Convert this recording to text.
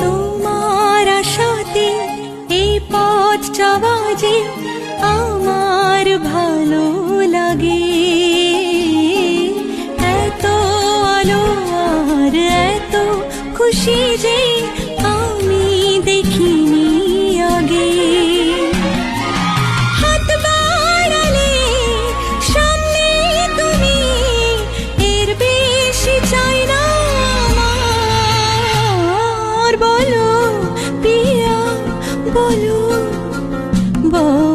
তোমার আশাতে এই পথ চলা যে আমার ভালো লাগে। এত আলো আর এত খুশি যে আমি болю, бо